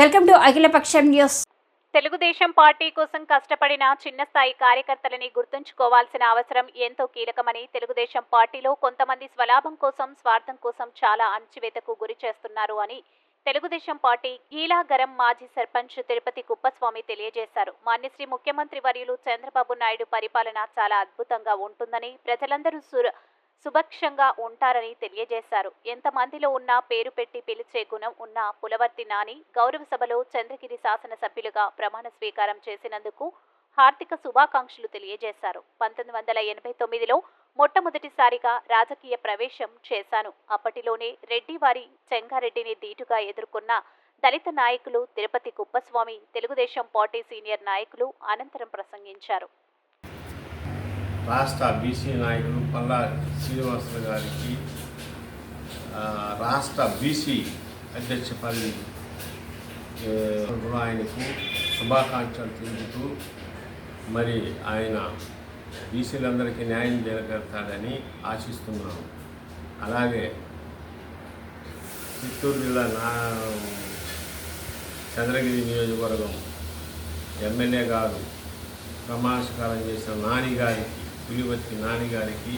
Welcome to Akhilapaksham news. Telugu Desam party కోసం కష్టపడిన చిన్న స్థాయి కార్యకర్తలని గుర్తుంచుకోవాల్సిన అవసరం ఎంతో కీలకమని తెలుగుదేశం పార్టీలో కొంతమంది స్వలాభం కోసం స్వార్థం కోసం చాలా అణచివేతకు గురి చేస్తున్నారు అని తెలుగుదేశం పార్టీ గీలాగరం మాజీ సర్పంచ్ తిరుపతి కుప్పస్వామి తెలియజేశారు. మాన్యశ్రీ ముఖ్యమంత్రి వర్యులు చంద్రబాబు నాయుడు పరిపాలన చాలా అద్భుతంగా ఉంటుందని ప్రజలందరూ సుర సుభక్షంగా ఉంటారని తెలియజేశారు. ఎంతమందిలో ఉన్నా పేరు పెట్టి పిలిచే గుణం ఉన్న పులవర్తి నాని గౌరవ సభలో చంద్రగిరి శాసనసభ్యులుగా ప్రమాణ స్వీకారం చేసినందుకు హార్దిక శుభాకాంక్షలు తెలియజేశారు. పంతొమ్మిది వందల ఎనభై తొమ్మిదిలో మొట్టమొదటిసారిగా రాజకీయ ప్రవేశం చేశాను. అప్పటిలోనే రెడ్డి వారి చెంగారెడ్డిని ధీటుగా ఎదుర్కొన్న దళిత నాయకులు తిరుపతి కుప్పస్వామి తెలుగుదేశం పార్టీ సీనియర్ నాయకులు అనంతరం ప్రసంగించారు. రాష్ట్ర బీసీ నాయకులు పల్లా శ్రీనివాసులు గారికి రాష్ట్ర బీసీ అధ్యక్ష పదవి ఆయనకు శుభాకాంక్షలు తెలుపుతూ మరి ఆయన బీసీలందరికీ న్యాయం జరగతాడని ఆశిస్తున్నాను అలాగే చిత్తూరు జిల్లా నా చంద్రగిరి నియోజకవర్గం ఎమ్మెల్యే గారు ప్రమాణస్కారం చేసిన నాని గారికి పులివర్తి నాన్నగారికి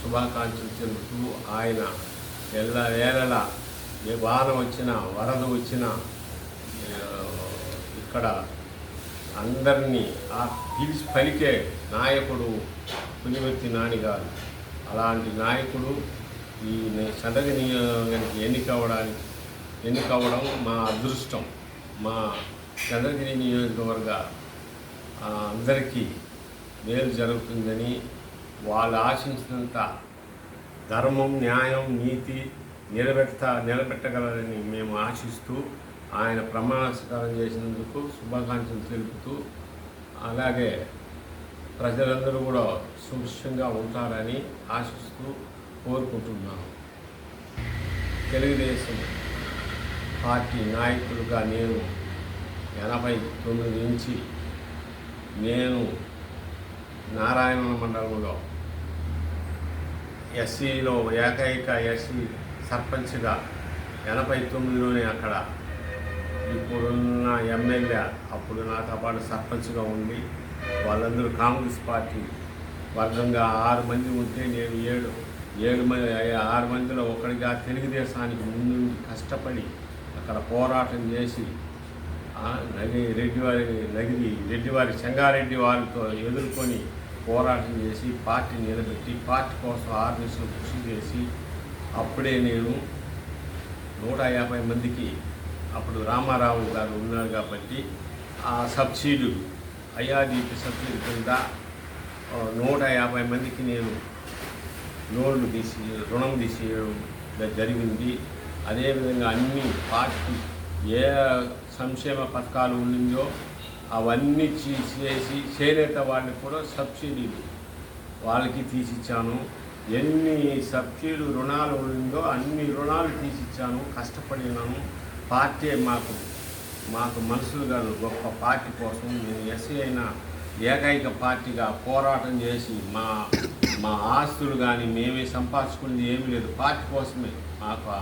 శుభాకాంక్షలు తెలుపుతూ ఆయన ఎల్ల వేళల ఏ వాన వచ్చినా వరద వచ్చినా ఇక్కడ అందరినీ ఆ పిలిచి పలికే నాయకుడు పులివర్తి నాన్నగారు అలాంటి నాయకుడు ఈ సదగ నియోజకానికి ఎన్నికవడానికి ఎన్నికవ్వడం మా అదృష్టం. మా చంద్రగిరి నియోజకవర్గ అందరికీ మేలు జరుగుతుందని వాళ్ళు ఆశించినంత ధర్మం న్యాయం నీతి నిలబెట్ట నిలబెట్టగలరని మేము ఆశిస్తూ ఆయన ప్రమాణస్వీకారం చేసినందుకు శుభాకాంక్షలు తెలుపుతూ అలాగే ప్రజలందరూ కూడా సుభిక్షంగా ఉంటారని ఆశిస్తూ కోరుకుంటున్నాను తెలుగుదేశం పార్టీ నాయకులుగా నేను ఎనభై తొమ్మిది నుంచి నేను నారాయణ మండలంలో ఎస్సీలో ఏకైక ఎస్సీ సర్పంచ్గా ఎనభై తొమ్మిదిలోనే అక్కడ ఇప్పుడున్న ఎమ్మెల్యే అప్పుడు నాతో పాటు సర్పంచ్గా ఉండి వాళ్ళందరూ కాంగ్రెస్ పార్టీ వర్గంగా ఆరు మంది ఉంటే నేను ఏడు ఏడు మంది ఆరు మందిలో ఒకటిగా తెలుగుదేశానికి ముందు కష్టపడి అక్కడ పోరాటం చేసి రెడ్డివారి నగిరి రెడ్డివారి సంగారెడ్డి వారితో ఎదుర్కొని పోరాటం చేసి పార్టీ నిలబెట్టి పార్టీ కోసం ఆర్మీస్లో కృషి చేసి అప్పుడే నేను నూట యాభై మందికి అప్పుడు రామారావు గారు ఉన్నారు కాబట్టి ఆ సబ్సిడీ ఐఆర్డీపీ సబ్సిడీ కింద నూట యాభై మందికి నేను లోన్లు తీసి రుణం తీసేయడం జరిగింది. అదేవిధంగా అన్ని పార్టీ ఏ సంక్షేమ పథకాలు ఉండిందో అవన్నీ చేసి చేనేత వాళ్ళకి కూడా సబ్సిడీలు వాళ్ళకి తీసిచ్చాను. ఎన్ని సబ్సిడీ రుణాలు ఉండిందో అన్ని రుణాలు తీసిచ్చాను. కష్టపడినాను. పార్టీ మాకు మాకు మనసులు గారు గొప్ప పార్టీ కోసం నేను ఎస్సీ అయిన ఏకైక పార్టీగా పోరాటం చేసి మా మా ఆస్తులు కానీ మేమే సంపాదించుకునేది ఏమీ లేదు. పార్టీ కోసమే. మాకు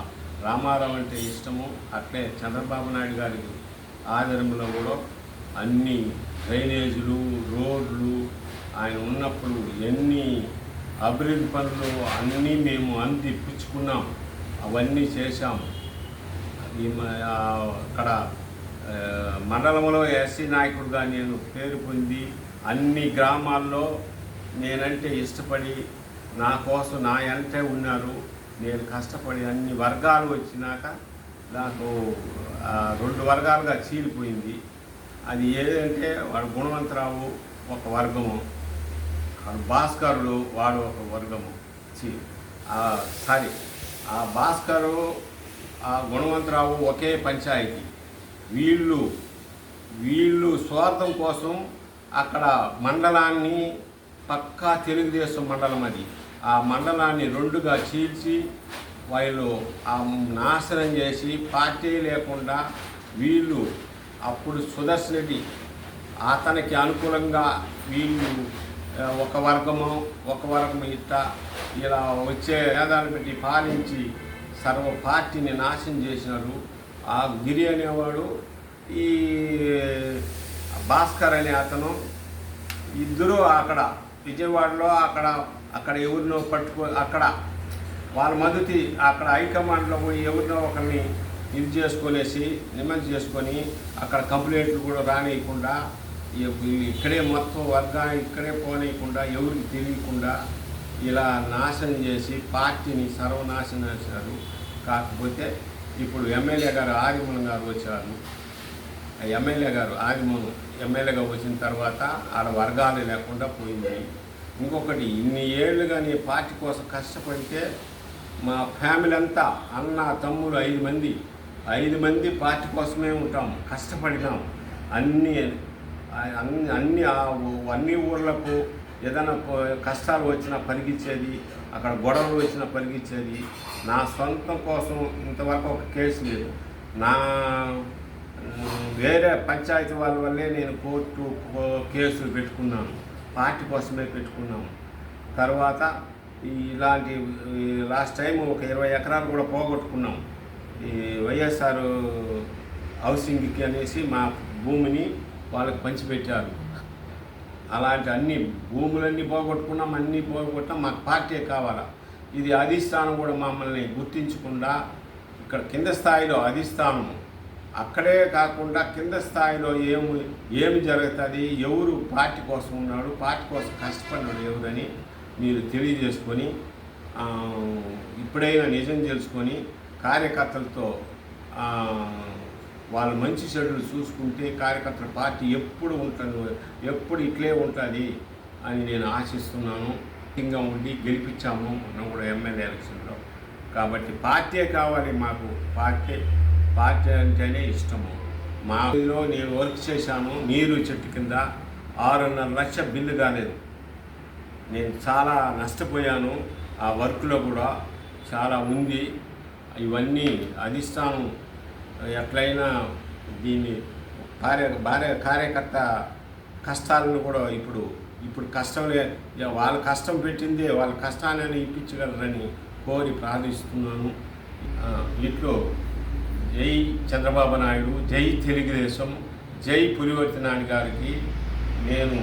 రామారావు అంటే ఇష్టము. అట్లే చంద్రబాబు నాయుడు గారికి ఆధారంలో కూడా అన్ని డ్రైనేజీలు రోడ్లు ఆయన ఉన్నప్పుడు ఎన్ని అభివృద్ధి పనులు అన్నీ మేము అందిప్పించుకున్నాం. అవన్నీ చేశాము అక్కడ మండలంలో ఎస్సీ నాయకుడుగా నేను పేరు పొంది అన్ని గ్రామాల్లో నేనంటే ఇష్టపడి నా కోసం నా ఎంతే ఉన్నారు. నేను కష్టపడి అన్ని వర్గాలు వచ్చినాక నాకు రెండు వర్గాలుగా చీలిపోయింది. అది ఏదంటే వాడు గుణవంతరావు ఒక వర్గము వాడు భాస్కరుడు వాడు ఒక వర్గము చి సారీ ఆ భాస్కరు ఆ గుణవంతరావు ఒకే పంచాయతీ. వీళ్ళు వీళ్ళు స్వార్థం కోసం అక్కడ మండలాన్ని పక్కా తెలుగుదేశం మండలం అది. ఆ మండలాన్ని రెండుగా చీల్చి వాళ్ళు ఆ నాశనం చేసి పార్టీ లేకుండా వీళ్ళు అప్పుడు సుదర్శన్ రెడ్డి అతనికి అనుకూలంగా వీళ్ళు ఒక వర్గము ఒక వర్గము ఇట్ట ఇలా వచ్చే వేదాలు పెట్టి పాలించి సర్వ పార్టీని నాశనం చేసినారు. ఆ గిరి అనేవాడు ఈ భాస్కర్ అనే అతను ఇద్దరు అక్కడ విజయవాడలో అక్కడ అక్కడ ఎవరినో పట్టుకో అక్కడ వాళ్ళ మద్దతు అక్కడ హైకమాండ్లో పోయి ఎవరినో ఒకరిని ఇది చేసుకొనేసి నిమజ్జనం చేసుకొని అక్కడ కంప్లైంట్లు కూడా రానియకుండా ఇక్కడే మొత్తం వర్గాన్ని ఇక్కడే పోనీయకుండా ఎవరికి తెలియకుండా ఇలా నాశనం చేసి పార్టీని సర్వనాశనం చేశారు. కాకపోతే ఇప్పుడు ఎమ్మెల్యే గారు ఆదిమూలం గారు వచ్చారు. ఆ ఎమ్మెల్యే గారు ఆదిమూలం ఎమ్మెల్యేగా వచ్చిన తర్వాత ఆడ వర్గాలు లేకుండా పోయింది. ఇంకొకటి ఇన్ని ఏళ్ళుగా నీ పార్టీ కోసం కష్టపడితే మా ఫ్యామిలీ అంతా అన్న తమ్ముడు ఐదు మంది ఐదు మంది పార్టీ కోసమే ఉంటాం కష్టపడినాం. అన్ని అన్ని అన్ని అన్ని ఊర్లకు ఏదైనా కష్టాలు వచ్చినా పరిగించేది అక్కడ గొడవలు వచ్చినా పరిగించేది నా సొంతం కోసం ఇంతవరకు ఒక కేసు లేదు. నా వేరే పంచాయతీ వాళ్ళ వల్లే నేను కోర్టు కో- కేసులు పెట్టుకున్నాను. పార్టీ కోసమే పెట్టుకున్నాము తర్వాత ఇలాంటి లాస్ట్ టైం ఒక ఇరవై ఎకరాలు కూడా పోగొట్టుకున్నాం. ఈ వైఎస్ఆర్ హౌసింగ్కి అనేసి మా భూమిని వాళ్ళకి పంచిపెట్టారు. అలాంటి అన్ని భూములన్నీ పోగొట్టుకున్నాం అన్నీ పోగొట్టాం మాకు పార్టీ కావాలా. ఇది అధిష్టానం కూడా మమ్మల్ని గుర్తించకుండా ఇక్కడ కింద స్థాయిలో అధిష్టానము. అక్కడే కాకుండా కింద స్థాయిలో ఏమి ఏమి జరుగుతుంది ఎవరు పార్టీ కోసం ఉన్నాడు పార్టీ కోసం కష్టపడినాడు ఎవరని మీరు తెలియజేసుకొని ఇప్పుడైనా నిజం తెలుసుకొని కార్యకర్తలతో వాళ్ళ మంచి చెడులు చూసుకుంటే కార్యకర్తల పార్టీ ఎప్పుడు ఉంటుంది ఎప్పుడు ఇట్లే ఉంటుంది అని నేను ఆశిస్తున్నాను. ముఖ్యంగా ఉండి గెలిపించాము మనం కూడా ఎమ్మెల్యే ఎలక్షన్లో. కాబట్టి పార్టీ కావాలి మాకు పార్టీ పార్టీ అంటేనే ఇష్టము. మా ఊరిలో నేను వర్క్ చేశాను నీరు చెట్టు కింద ఆరున్నర లక్ష బిల్లు కాలేదు. నేను చాలా నష్టపోయాను ఆ వర్క్లో కూడా చాలా ఉంది. ఇవన్నీ అధిష్టానం ఎట్లయినా దీన్ని భార్య భార్య కార్యకర్త కష్టాలను కూడా ఇప్పుడు ఇప్పుడు కష్టం ఇక వాళ్ళ కష్టం పెట్టిందే వాళ్ళ కష్టాన్ని ఇప్పించగలరని కోరి ప్రార్థిస్తున్నాను. ఇంట్లో జై చంద్రబాబు నాయుడు జై తెలుగుదేశం జై పులివర్తి నాయుడు గారికి నేను